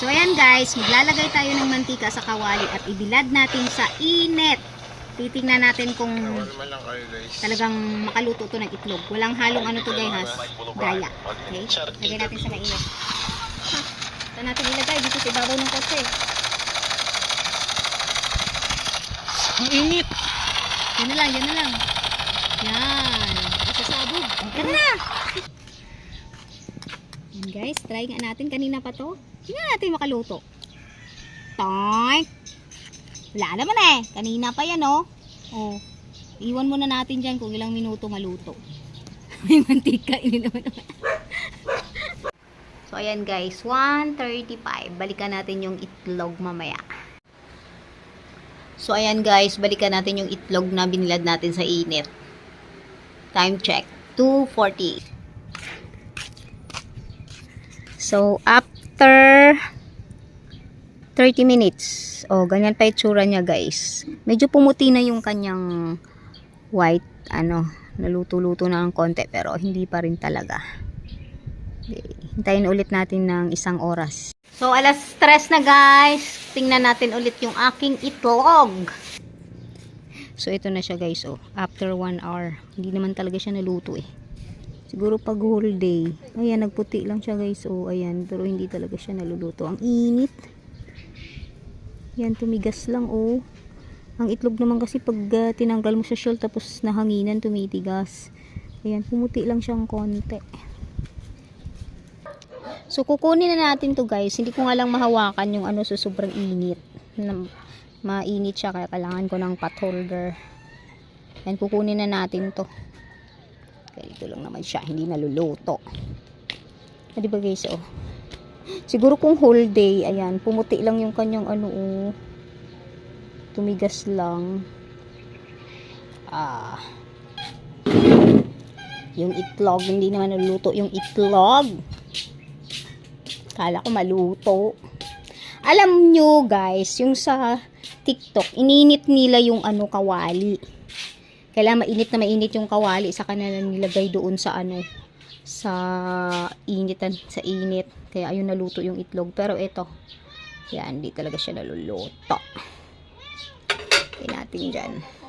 So, ayan guys, maglalagay tayo ng mantika sa kawali at ibilad natin sa init. Titingnan natin kung Naman lang kayo guys. talagang makaluto to ng itlog. Walang halong ano to guys, gaya. Okay? Lagay natin sa mainit. Ha, saan natin ilagay? Dito sa ibabaw ng kotse. Ang init! Yan na lang, yan na lang. Yan. Sasabog. Yan na! Guys, try nga natin. Kanina pa to. Tingnan natin makaluto. Toink! Wala naman eh. Kanina pa yan oh. Oh. Iwan muna natin dyan kung ilang minuto maluto. May mantika. Ini naman naman. so ayan guys, 1.35. Balikan natin yung itlog mamaya. So, ayan guys, balikan natin yung itlog na binilad natin sa init. Time check, 2.40. So, after 30 minutes, oh, ganyan pa itsura niya guys. Medyo pumuti na yung kanyang white, ano, naluto-luto na ang konti, pero hindi pa rin talaga. Okay. Hintayin ulit natin ng isang oras. So, alas stress na guys. Tingnan natin ulit yung aking itlog. So, ito na siya guys. Oh, after 1 hour. Hindi naman talaga siya naluto eh. Siguro pag whole day. Ayan, nagputi lang siya guys. Oh, ayan. Pero hindi talaga siya naluluto. Ang init. Yan, tumigas lang oh. Ang itlog naman kasi pag ah, tinanggal mo sa shell tapos nahanginan, tumitigas. Ayan, pumuti lang siyang konti. So, kukunin na natin to guys. Hindi ko nga lang mahawakan yung ano sa sobrang init. Na, mainit siya kaya kailangan ko ng pot holder. Yan, kukunin na natin to. Kaya ito lang naman siya. Hindi naluluto. Ah, di ba guys, oh. Siguro kung whole day, ayan, pumuti lang yung kanyang ano, oh. Tumigas lang. Ah. Yung itlog, hindi naman naluluto yung itlog. Kala ko maluto. Alam nyo guys, yung sa TikTok, ininit nila yung ano kawali. Kailangan mainit na mainit yung kawali sa kanila nilagay doon sa ano sa initan sa init. Kaya ayun naluto yung itlog. Pero ito, yan, hindi talaga siya naluluto. Kaya natin dyan.